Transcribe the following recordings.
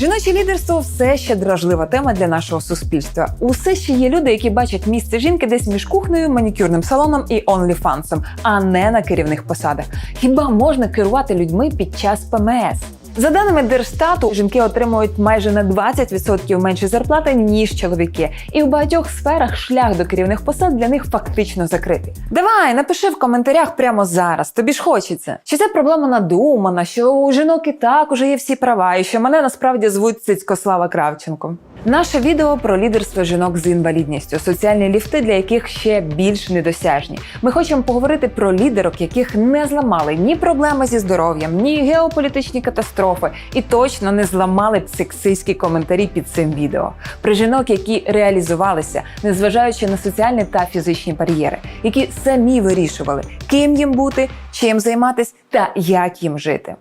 Жіноче лідерство все ще дражлива тема для нашого суспільства. Усе ще є люди, які бачать місце жінки десь між кухнею, манікюрним салоном і онліфансом, а не на керівних посадах. Хіба можна керувати людьми під час ПМС? За даними Держстату, жінки отримують майже на 20% менше зарплати ніж чоловіки, і в багатьох сферах шлях до керівних посад для них фактично закритий. Давай, напиши в коментарях прямо зараз. Тобі ж хочеться. Чи це проблема надумана, що у жінок і так уже є всі права, і що мене насправді звуть Цицькослава Кравченко. Наше відео про лідерство жінок з інвалідністю, соціальні ліфти, для яких ще більш недосяжні. Ми хочемо поговорити про лідерок, яких не зламали ні проблеми зі здоров'ям, ні геополітичні катастрофи, і точно не зламали сексистські коментарі під цим відео. Про жінок, які реалізувалися, незважаючи на соціальні та фізичні бар'єри, які самі вирішували, ким їм бути, чим займатись та як їм жити.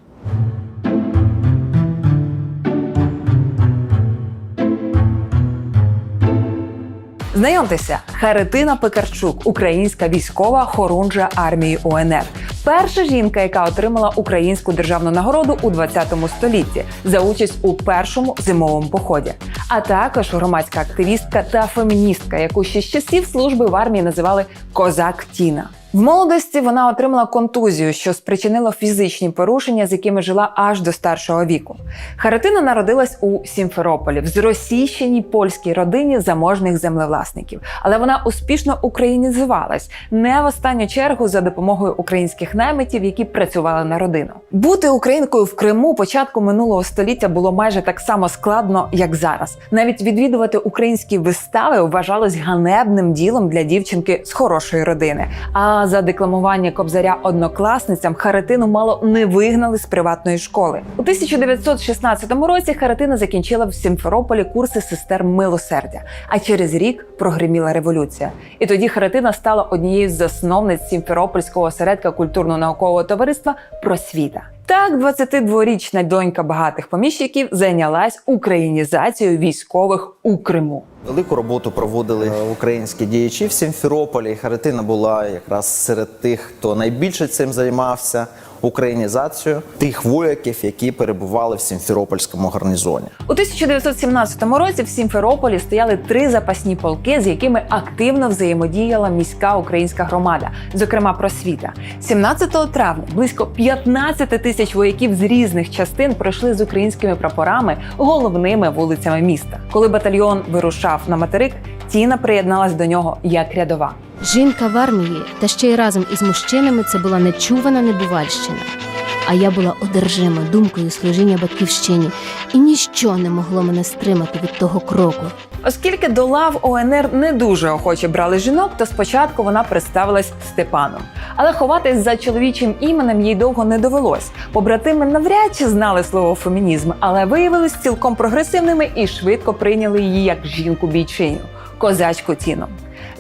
Знайомтеся, Харитина Пекарчук, українська військова хорунжа армії УНР. Перша жінка, яка отримала українську державну нагороду у 20 столітті за участь у першому зимовому поході, а також громадська активістка та феміністка, яку ще з часів служби в армії називали Козак Тіна. В молодості вона отримала контузію, що спричинило фізичні порушення, з якими жила аж до старшого віку. Харитина народилась у Сімферополі в зросійщеній польській родині заможних землевласників, але вона успішно українізувалась не в останню чергу за допомогою українських наймитів, які працювали на родину. Бути українкою в Криму початку минулого століття було майже так само складно, як зараз. Навіть відвідувати українські вистави вважалось ганебним ділом для дівчинки з хорошої родини. А за декламування кобзаря однокласницям Харитину мало не вигнали з приватної школи. У 1916 році Харитина закінчила в Сімферополі курси сестер милосердя. А через рік прогриміла революція. І тоді Харитина стала однією з засновниць Сімферопольського осередка культурно-наукового товариства Просвіта. Так, 22-річна донька багатих поміщиків зайнялась українізацією військових у Криму. Велику роботу проводили е, українські діячі в Сімферополі. Харитина була якраз серед тих, хто найбільше цим займався українізацією тих вояків, які перебували в Сімферопольському гарнізоні. У 1917 році в Сімферополі стояли три запасні полки, з якими активно взаємодіяла міська українська громада, зокрема просвіта. 17 травня близько 15 тисяч вояків з різних частин пройшли з українськими прапорами головними вулицями міста. Коли батальйон вирушав на материк, Тіна приєдналась до нього як рядова. Жінка в армії, та ще й разом із мужчинами це була нечувана небувальщина. А я була одержима думкою служіння батьківщині, і ніщо не могло мене стримати від того кроку. Оскільки до лав ОНР не дуже охоче брали жінок, то спочатку вона представилась Степаном. Але ховатись за чоловічим іменем їй довго не довелось. Побратими навряд чи знали слово фемінізм, але виявились цілком прогресивними і швидко прийняли її як жінку-бійчиню козачку Тіну.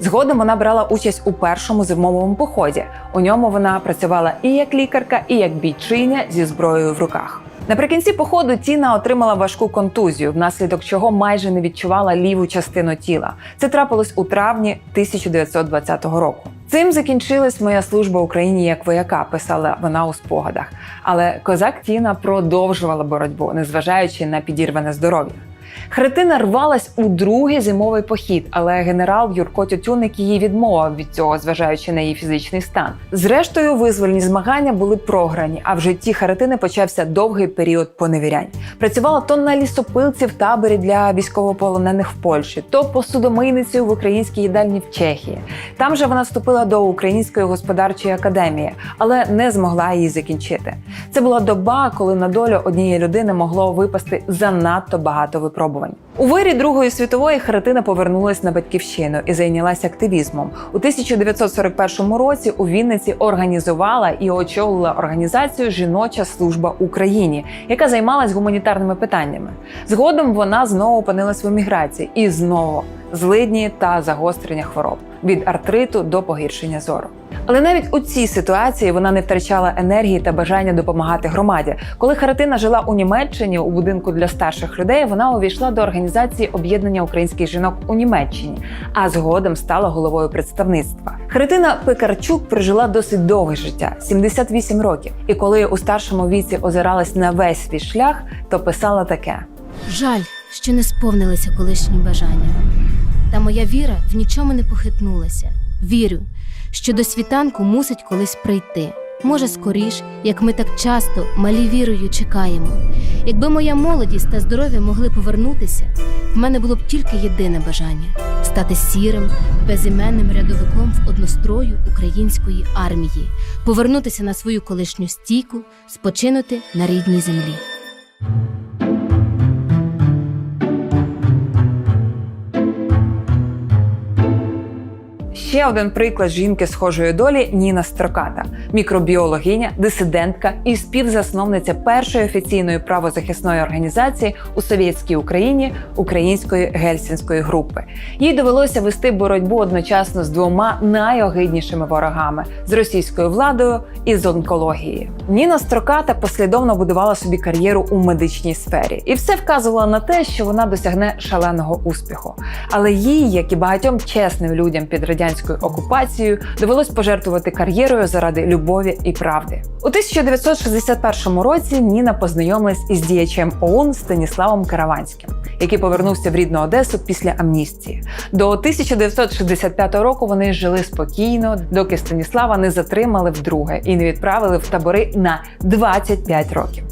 Згодом вона брала участь у першому зимовому поході. У ньому вона працювала і як лікарка, і як бійчиня зі зброєю в руках. Наприкінці походу Тіна отримала важку контузію, внаслідок чого майже не відчувала ліву частину тіла. Це трапилось у травні 1920 року. Цим закінчилась моя служба Україні як вояка, писала вона у спогадах. Але козак Тіна продовжувала боротьбу, незважаючи на підірване здоров'я. Хретина рвалась у другий зимовий похід, але генерал Юрко Тютюник її відмовив від цього, зважаючи на її фізичний стан. Зрештою, визвольні змагання були програні, а в житті Харитини почався довгий період поневірянь. Працювала то на лісопилці в таборі для військовополонених в Польщі, то посудомийницею в українській їдальні в Чехії. Там же вона вступила до Української господарчої академії, але не змогла її закінчити. Це була доба, коли на долю однієї людини могло випасти занадто багато випробувань. У вирі Другої світової Харитина повернулась на батьківщину і зайнялася активізмом. У 1941 році у Вінниці організувала і очолила організацію Жіноча служба Україні, яка займалась гуманітарними питаннями. Згодом вона знову опинилась в еміграції і знову злидні та загострення хвороб від артриту до погіршення зору. Але навіть у цій ситуації вона не втрачала енергії та бажання допомагати громаді. Коли Харитина жила у Німеччині у будинку для старших людей, вона увійшла до організації об'єднання українських жінок у Німеччині, а згодом стала головою представництва. Харитина Пекарчук прожила досить довге життя 78 років. І коли у старшому віці озиралась на весь свій шлях, то писала таке. Жаль, що не сповнилися колишні бажання. Та моя віра в нічому не похитнулася. Вірю, що до світанку мусить колись прийти. Може, скоріш, як ми так часто малі вірою чекаємо. Якби моя молодість та здоров'я могли повернутися, в мене було б тільки єдине бажання стати сірим, безіменним рядовиком в однострою української армії, повернутися на свою колишню стійку, спочинути на рідній землі. Ще один приклад жінки схожої долі Ніна Строката, мікробіологиня, дисидентка і співзасновниця першої офіційної правозахисної організації у совєтській Україні Української гельсінської групи. Їй довелося вести боротьбу одночасно з двома найогиднішими ворогами з російською владою і з онкологією. Ніна Строката послідовно будувала собі кар'єру у медичній сфері, і все вказувало на те, що вона досягне шаленого успіху. Але їй, як і багатьом чесним людям під радянською окупацією, довелось пожертвувати кар'єрою заради любові і правди. У 1961 році Ніна познайомилась із діячем ОУН Станіславом Караванським, який повернувся в рідну Одесу після амністії. До 1965 року вони жили спокійно, доки Станіслава не затримали вдруге і не відправили в табори на 25 років.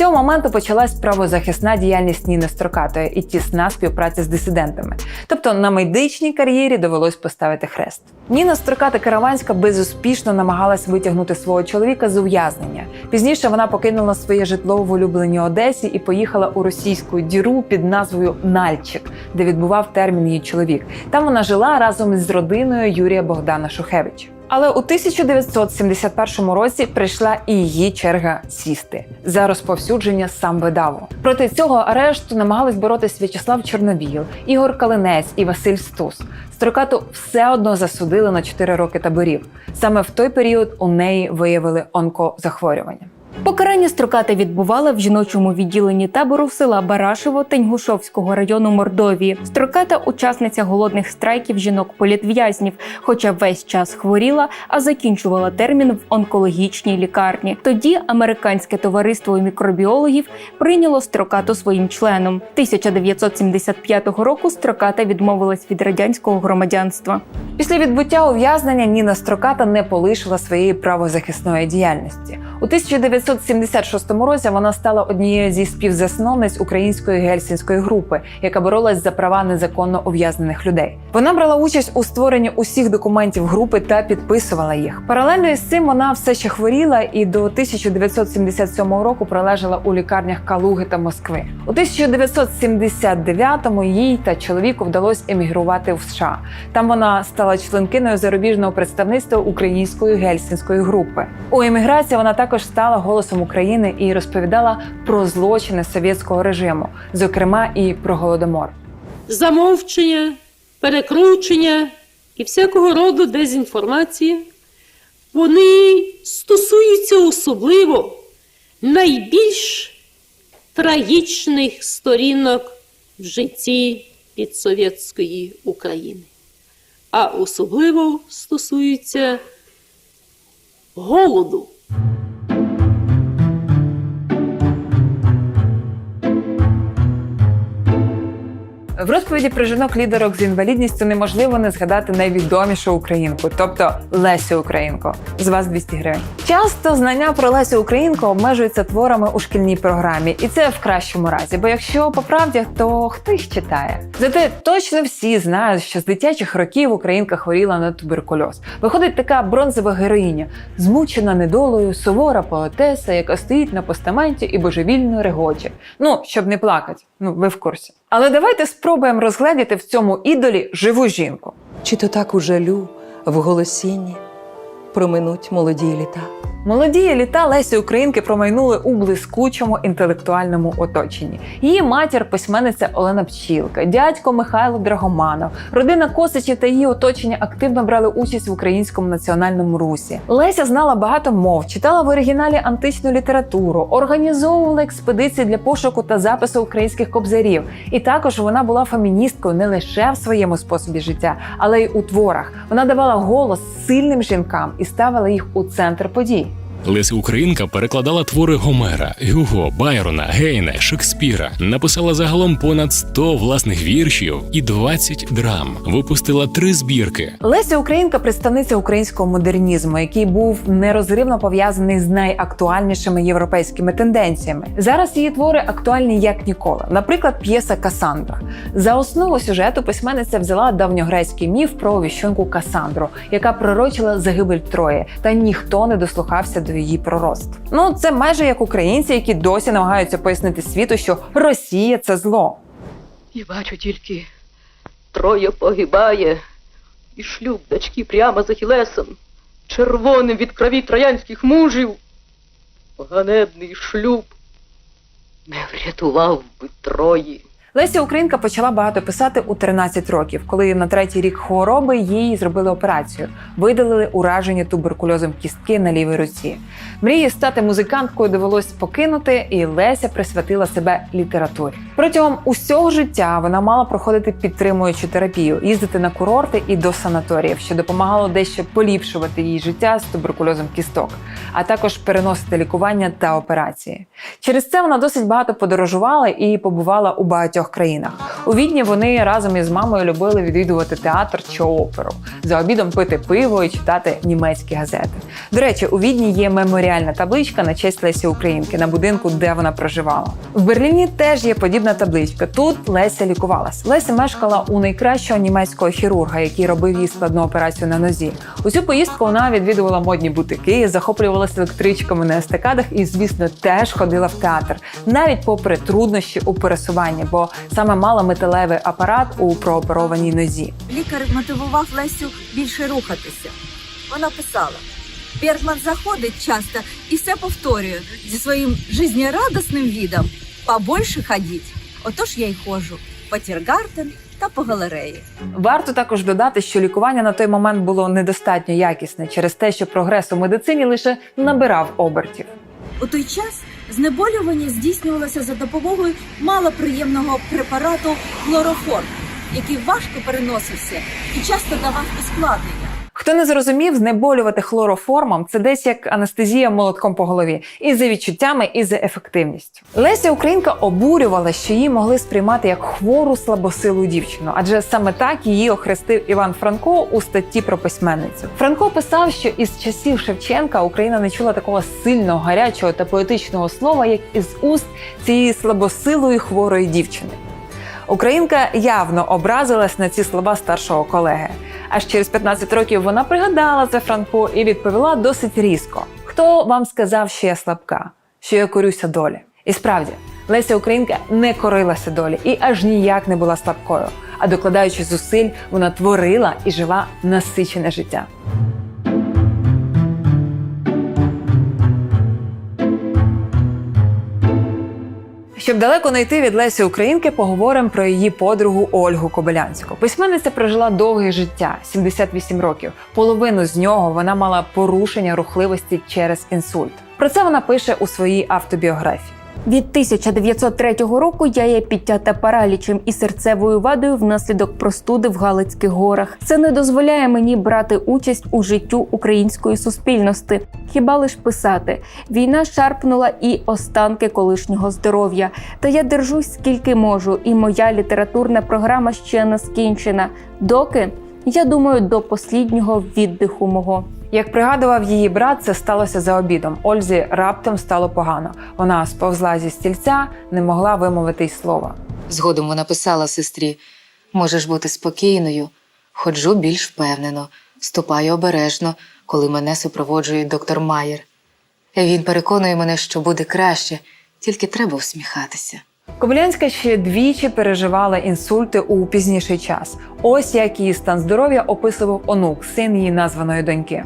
Цього моменту почалась правозахисна діяльність Ніни Строкатої і тісна співпраця з дисидентами. Тобто на медичній кар'єрі довелось поставити хрест. Ніна Строката Караванська безуспішно намагалась витягнути свого чоловіка з ув'язнення. Пізніше вона покинула своє житло в улюбленій Одесі і поїхала у російську діру під назвою Нальчик, де відбував термін її чоловік. Там вона жила разом із родиною Юрія Богдана Шухевича. Але у 1971 році прийшла і її черга сісти за розповсюдження сам видаву. Проти цього арешту намагались боротись В'ячеслав Чорнобіл, Ігор Калинець і Василь Стус. Строкату все одно засудили на 4 роки таборів. Саме в той період у неї виявили онкозахворювання. Покарання строкати відбувала в жіночому відділенні табору села Барашево Теньгушовського району Мордовії. Строката учасниця голодних страйків жінок-політв'язнів, хоча весь час хворіла, а закінчувала термін в онкологічній лікарні. Тоді американське товариство мікробіологів прийняло строкату своїм членом. 1975 року строката відмовилась від радянського громадянства. Після відбуття ув'язнення Ніна Строката не полишила своєї правозахисної діяльності. У 1976 році вона стала однією зі співзасновниць української гельсінської групи, яка боролась за права незаконно ув'язнених людей. Вона брала участь у створенні усіх документів групи та підписувала їх. Паралельно із цим вона все ще хворіла і до 1977 року пролежала у лікарнях Калуги та Москви. У 1979-му їй та чоловіку вдалося емігрувати в США. Там вона стала членкиною зарубіжного представництва української гельсінської групи. У еміграції вона також стала голосом України і розповідала про злочини совєтського режиму, зокрема і про голодомор. замовчення, перекручення і всякого роду дезінформації, вони стосуються особливо найбільш трагічних сторінок в житті підсовєтської України, а особливо стосуються голоду. В розповіді про жінок-лідерок з інвалідністю неможливо не згадати найвідомішу українку, тобто Лесю Українко. З вас 200 гривень. Часто знання про Лесю Українко обмежуються творами у шкільній програмі, і це в кращому разі. Бо якщо по правді, то хто їх читає? Зате точно всі знають, що з дитячих років Українка хворіла на туберкульоз. Виходить така бронзова героїня, змучена недолею, сувора поетеса, яка стоїть на постаменті і божевільно регоче. Ну, щоб не плакати. Ну, ви в курсі. Але давайте спробуємо розгледіти в цьому ідолі живу жінку. Чи то так у жалю в голосінні проминуть молоді літа? Молоді літа Лесі Українки промайнули у блискучому інтелектуальному оточенні. Її матір письменниця Олена Пчілка, дядько Михайло Драгоманов, родина Косичів та її оточення активно брали участь в українському національному русі. Леся знала багато мов, читала в оригіналі античну літературу, організовувала експедиції для пошуку та запису українських кобзарів. І також вона була феміністкою не лише в своєму способі життя, але й у творах. Вона давала голос сильним жінкам і ставила їх у центр подій. Леся Українка перекладала твори Гомера, Гюго, Байрона, Гейне, Шекспіра, написала загалом понад 100 власних віршів і 20 драм. Випустила три збірки. Леся Українка представниця українського модернізму, який був нерозривно пов'язаний з найактуальнішими європейськими тенденціями. Зараз її твори актуальні як ніколи. Наприклад, п'єса Касандра. За основу сюжету письменниця взяла давньогрецький міф про віщунку Касандру, яка пророчила загибель Трої, та ніхто не дослухався до її пророцтв. Ну це майже як українці, які досі намагаються пояснити світу, що Росія це зло. І бачу тільки троє погибає, і шлюб дочки прямо за Хілесом, червоним від крові троянських мужів. Ганебний шлюб не врятував би Трої. Леся Українка почала багато писати у 13 років, коли на третій рік хвороби їй зробили операцію, видалили уражені туберкульозом кістки на лівій руці. Мрії стати музиканткою довелось покинути, і Леся присвятила себе літературі. Протягом усього життя вона мала проходити підтримуючу терапію, їздити на курорти і до санаторіїв, що допомагало дещо поліпшувати її життя з туберкульозом кісток, а також переносити лікування та операції. Через це вона досить багато подорожувала і побувала у багатьох країнах. У Відні вони разом із мамою любили відвідувати театр чи оперу, за обідом пити пиво і читати німецькі газети. До речі, у Відні є меморіальна табличка на честь Лесі Українки на будинку, де вона проживала. В Берліні теж є подібна табличка. Тут Леся лікувалась. Леся мешкала у найкращого німецького хірурга, який робив їй складну операцію на нозі. У цю поїздку вона відвідувала модні бутики, захоплювалася електричками на естакадах і, звісно, теж ходила в театр, навіть попри труднощі у пересуванні, бо саме мала металевий апарат у прооперованій нозі. Лікар мотивував Лесю більше рухатися. Вона писала: Бергман заходить часто і все повторює зі своїм жизнерадосним відом побольше ходіть. Отож я й ходжу по Тіргартен та по галереї. Варто також додати, що лікування на той момент було недостатньо якісне через те, що прогрес у медицині лише набирав обертів. У той час знеболювання здійснювалося за допомогою малоприємного препарату хлороформ, який важко переносився і часто давав ускладнення. Хто не зрозумів, знеболювати хлороформом це десь як анестезія молотком по голові, і за відчуттями, і за ефективністю. Леся Українка обурювала, що її могли сприймати як хвору слабосилу дівчину, адже саме так її охрестив Іван Франко у статті про письменницю. Франко писав, що із часів Шевченка Україна не чула такого сильного, гарячого та поетичного слова, як із уст цієї слабосилої хворої дівчини. Українка явно образилась на ці слова старшого колеги. Аж через 15 років вона пригадала це Франко і відповіла досить різко: хто вам сказав, що я слабка, що я корюся долі? І справді, Леся Українка не корилася долі і аж ніяк не була слабкою. А докладаючи зусиль, вона творила і жила насичене життя. Щоб далеко не йти від Лесі Українки, поговоримо про її подругу Ольгу Кобилянську. Письменниця прожила довге життя 78 років. Половину з нього вона мала порушення рухливості через інсульт. Про це вона пише у своїй автобіографії. Від 1903 року я є підтята паралічем і серцевою вадою внаслідок простуди в Галицьких горах. Це не дозволяє мені брати участь у життю української суспільності. Хіба лиш писати, війна шарпнула і останки колишнього здоров'я. Та я держусь скільки можу, і моя літературна програма ще не скінчена. Доки я думаю, до посліднього віддиху мого. Як пригадував її брат, це сталося за обідом. Ользі раптом стало погано. Вона сповзла зі стільця, не могла вимовити й слова. Згодом вона писала сестрі: можеш бути спокійною, ходжу більш впевнено, ступаю обережно, коли мене супроводжує доктор Майер. Він переконує мене, що буде краще, тільки треба усміхатися. Кобилянська ще двічі переживала інсульти у пізніший час. Ось як її стан здоров'я описував онук, син її названої доньки.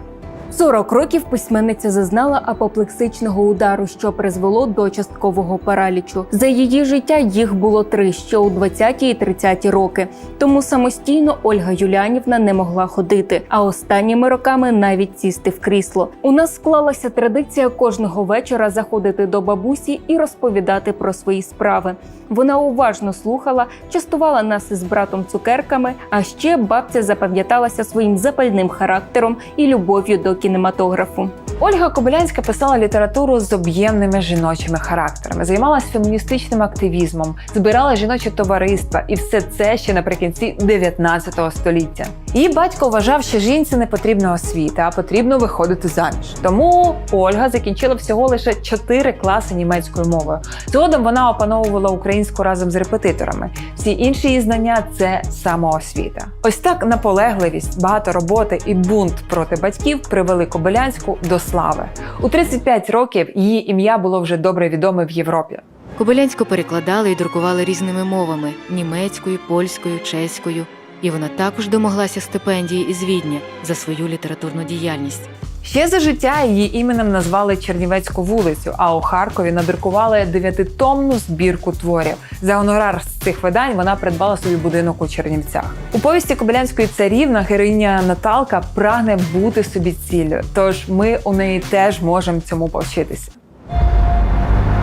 40 років письменниця зазнала апоплексичного удару, що призвело до часткового паралічу. За її життя їх було три ще у 20-ті і 30-ті роки. Тому самостійно Ольга Юлянівна не могла ходити, а останніми роками навіть сісти в крісло. У нас склалася традиція кожного вечора заходити до бабусі і розповідати про свої справи. Вона уважно слухала, частувала нас із братом цукерками. А ще бабця запам'яталася своїм запальним характером і любов'ю до кінематографу. Ольга Кобилянська писала літературу з об'ємними жіночими характерами, займалась феміністичним активізмом, збирала жіночі товариства, і все це ще наприкінці 19 століття. Її батько вважав, що жінці не потрібна освіта, а потрібно виходити заміж. Тому Ольга закінчила всього лише 4 класи німецькою мовою. Згодом вона опановувала українську разом з репетиторами. Всі інші її знання це самоосвіта. Ось так наполегливість, багато роботи і бунт проти батьків привели Кобилянську до слави. У 35 років її ім'я було вже добре відоме в Європі. Кобилянську перекладали і друкували різними мовами німецькою, польською, чеською. І вона також домоглася стипендії із Відня за свою літературну діяльність. Ще за життя її іменем назвали Чернівецьку вулицю, а у Харкові надрукували дев'ятитомну збірку творів. За гонорар з цих видань вона придбала собі будинок у Чернівцях. У повісті Кобилянської царівна героїня Наталка прагне бути собі ціллю. Тож ми у неї теж можемо цьому повчитися.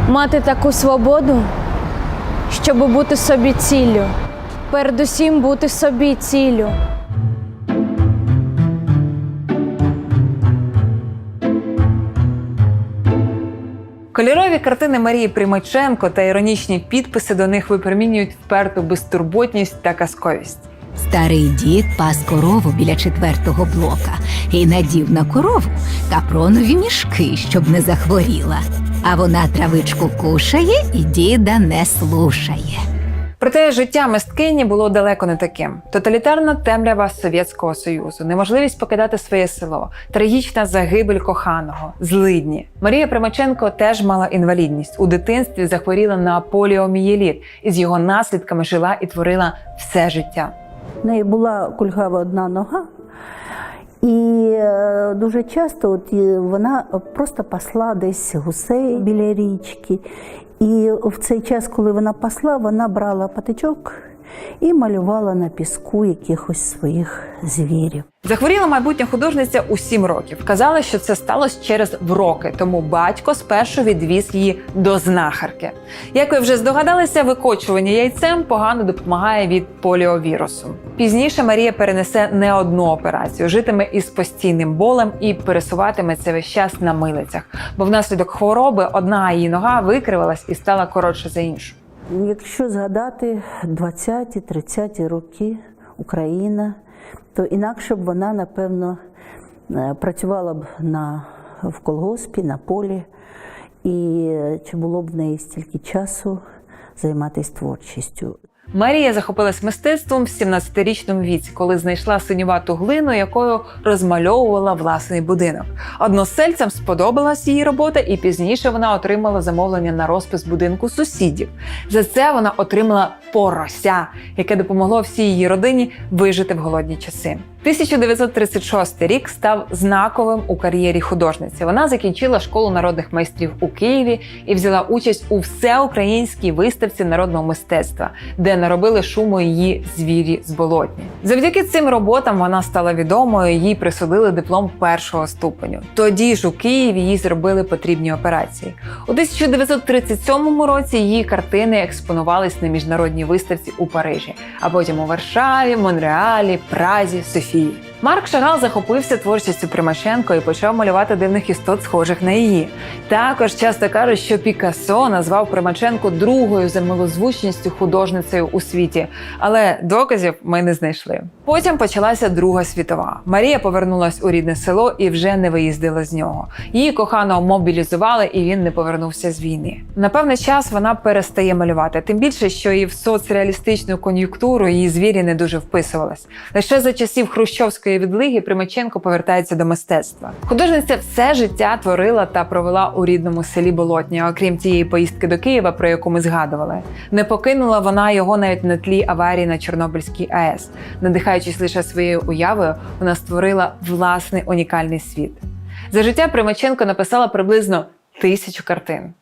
Мати таку свободу, щоб бути собі ціллю. Передусім бути собі ціллю. Кольорові картини Марії Примаченко та іронічні підписи до них випромінюють вперту безтурботність та казковість. Старий дід пас корову біля четвертого блока і надів на корову капронові мішки, щоб не захворіла. А вона травичку кушає і діда не слушає. Проте життя мисткині було далеко не таким. Тоталітарна темрява Совєтського Союзу, неможливість покидати своє село, трагічна загибель коханого, злидні. Марія Примаченко теж мала інвалідність. У дитинстві захворіла на поліомієліт і з його наслідками жила і творила все життя. В неї була кульгава одна нога, і е, дуже часто от, вона просто пасла десь гусей біля річки. І в цей час, коли вона пасла, вона брала патичок і малювала на піску якихось своїх звірів. Захворіла майбутня художниця у сім років. Казали, що це сталося через вроки, тому батько спершу відвіз її до знахарки. Як ви вже здогадалися, викочування яйцем погано допомагає від поліовірусу. Пізніше Марія перенесе не одну операцію, житиме із постійним болем і пересуватиметься весь час на милицях, бо внаслідок хвороби одна її нога викривалась і стала коротше за іншу. Якщо згадати 20-30 роки Україна, то інакше б вона, напевно, е, працювала б на, в колгоспі, на полі, і е, чи було б в неї стільки часу займатися творчістю. Марія захопилась мистецтвом в 17-річному віці, коли знайшла синювату глину, якою розмальовувала власний будинок. Односельцям сподобалась її робота, і пізніше вона отримала замовлення на розпис будинку сусідів. За це вона отримала порося, яке допомогло всій її родині вижити в голодні часи. 1936 рік став знаковим у кар'єрі художниці. Вона закінчила школу народних майстрів у Києві і взяла участь у всеукраїнській виставці народного мистецтва, де наробили шуму її звірі з болотні. Завдяки цим роботам вона стала відомою. Їй присудили диплом першого ступеню. Тоді ж у Києві їй зробили потрібні операції. У 1937 році її картини експонувались на міжнародній виставці у Парижі, а потім у Варшаві, Монреалі, Празі, Софії. Марк Шагал захопився творчістю Примаченко і почав малювати дивних істот, схожих на її. Також часто кажуть, що Пікассо назвав Примаченко другою за художницею у світі, але доказів ми не знайшли. Потім почалася Друга світова. Марія повернулась у рідне село і вже не виїздила з нього. Її коханого мобілізували, і він не повернувся з війни. На певний час вона перестає малювати, тим більше, що і в соцреалістичну кон'юнктуру її звірі не дуже вписувалась. Лише за часів Хрущовської відлиги Примаченко повертається до мистецтва. Художниця все життя творила та провела у рідному селі Болотня, окрім тієї поїздки до Києва, про яку ми згадували. Не покинула вона його навіть на тлі аварії на Чорнобильській АЕС. Надихаючись лише своєю уявою, вона створила власний унікальний світ. За життя Примаченко написала приблизно тисячу картин.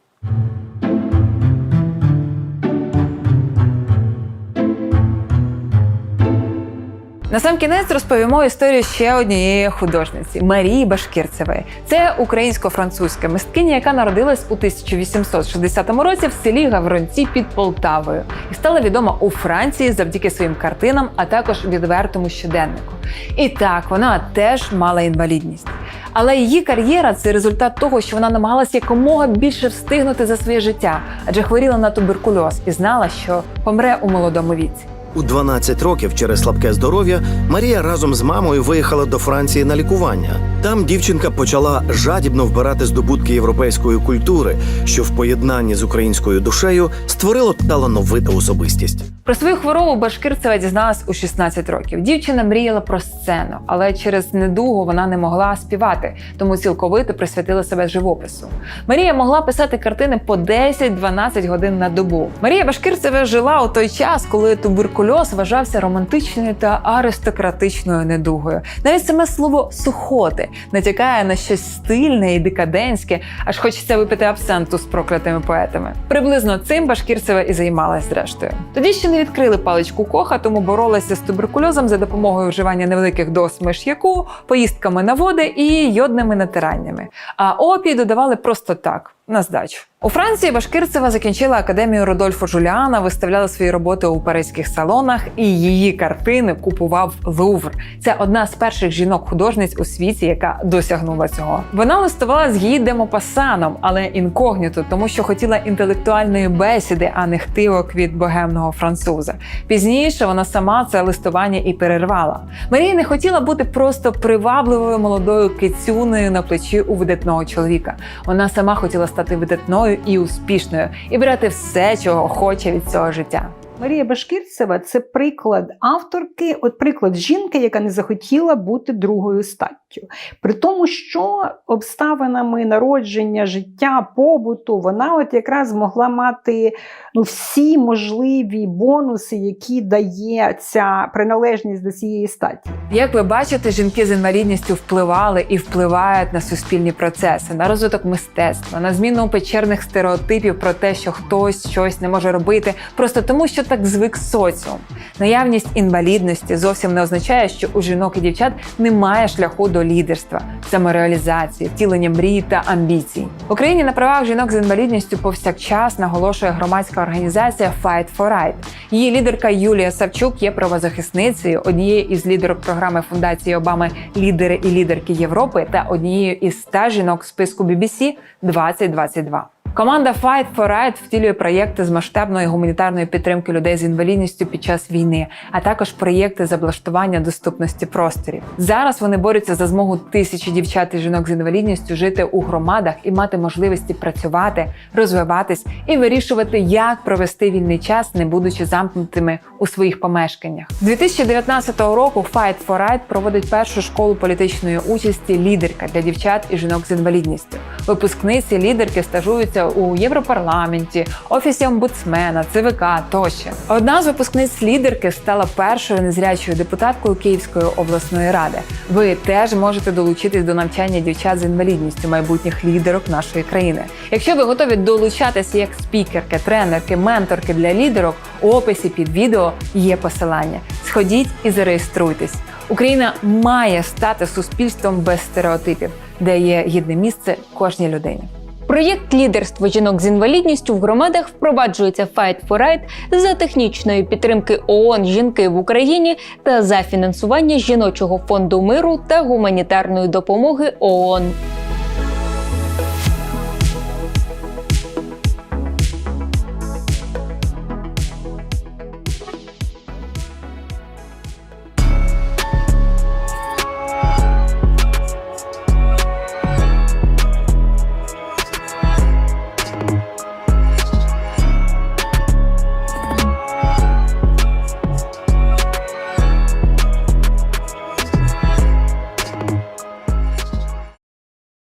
На сам кінець розповімо історію ще однієї художниці Марії Башкірцевої. Це українсько-французька мисткиня, яка народилась у 1860 році в селі Гавронці під Полтавою і стала відома у Франції завдяки своїм картинам, а також відвертому щоденнику. І так, вона теж мала інвалідність. Але її кар'єра це результат того, що вона намагалася якомога більше встигнути за своє життя, адже хворіла на туберкульоз і знала, що помре у молодому віці. У 12 років через слабке здоров'я Марія разом з мамою виїхала до Франції на лікування. Там дівчинка почала жадібно вбирати здобутки європейської культури, що в поєднанні з українською душею створило талановиту особистість. Про свою хворобу Башкирцева дізналась у 16 років. Дівчина мріяла про сцену, але через недугу вона не могла співати, тому цілковито присвятила себе живопису. Марія могла писати картини по 10-12 годин на добу. Марія Башкирцева жила у той час, коли туберкульоз вважався романтичною та аристократичною недугою. Навіть саме слово сухоти натякає на щось стильне і декадентське, аж хочеться випити абсенту з проклятими поетами. Приблизно цим Башкірцева і займалась зрештою. Тоді ще не відкрили паличку коха, тому боролася з туберкульозом за допомогою вживання невеликих доз миш'яку, поїздками на води і йодними натираннями. А опій додавали просто так. На здачу у Франції Башкирцева закінчила академію Родольфо Жуліана, виставляла свої роботи у паризьких салонах, і її картини купував Лувр. Це одна з перших жінок-художниць у світі, яка досягнула цього. Вона листувала з де Мопассаном, але інкогніто, тому що хотіла інтелектуальної бесіди, а не хтивок від богемного француза. Пізніше вона сама це листування і перервала. Марія не хотіла бути просто привабливою молодою кицюнею на плечі у видатного чоловіка. Вона сама хотіла стати видатною і успішною і брати все, чого хоче від цього життя. Марія Башкірцева це приклад авторки, от приклад жінки, яка не захотіла бути другою статтю. При тому, що обставинами народження, життя, побуту, вона от якраз змогла мати ну, всі можливі бонуси, які дає ця приналежність до цієї статі. Як ви бачите, жінки з інвалідністю впливали і впливають на суспільні процеси, на розвиток мистецтва, на зміну печерних стереотипів про те, що хтось щось не може робити, просто тому, що так звик соціум. Наявність інвалідності зовсім не означає, що у жінок і дівчат немає шляху до лідерства, самореалізації, втілення мрій та амбіцій. В Україні на правах жінок з інвалідністю повсякчас наголошує громадська організація Fight for Right. Її лідерка Юлія Савчук є правозахисницею, однією із лідерок програми фундації Обами Лідери і лідерки Європи та однією із ста жінок списку BBC 2022. Команда Fight for Right втілює проєкти з масштабної гуманітарної підтримки людей з інвалідністю під час війни, а також проєкти з облаштування доступності просторів. Зараз вони борються за змогу тисячі дівчат і жінок з інвалідністю жити у громадах і мати можливості працювати, розвиватись і вирішувати, як провести вільний час, не будучи замкнутими у своїх помешканнях. З 2019 року Fight for Right проводить першу школу політичної участі лідерка для дівчат і жінок з інвалідністю. Випускниці лідерки стажуються у Європарламенті, офісі омбудсмена, ЦВК тощо. Одна з випускниць лідерки стала першою незрячою депутаткою Київської обласної ради. Ви теж можете долучитись до навчання дівчат з інвалідністю майбутніх лідерок нашої країни. Якщо ви готові долучатися як спікерки, тренерки, менторки для лідерок, у описі під відео є посилання. Сходіть і зареєструйтесь. Україна має стати суспільством без стереотипів, де є гідне місце кожній людині. Проєкт лідерство жінок з інвалідністю в громадах впроваджується Fight for Right за технічної підтримки ООН Жінки в Україні та за фінансування жіночого фонду миру та гуманітарної допомоги ООН.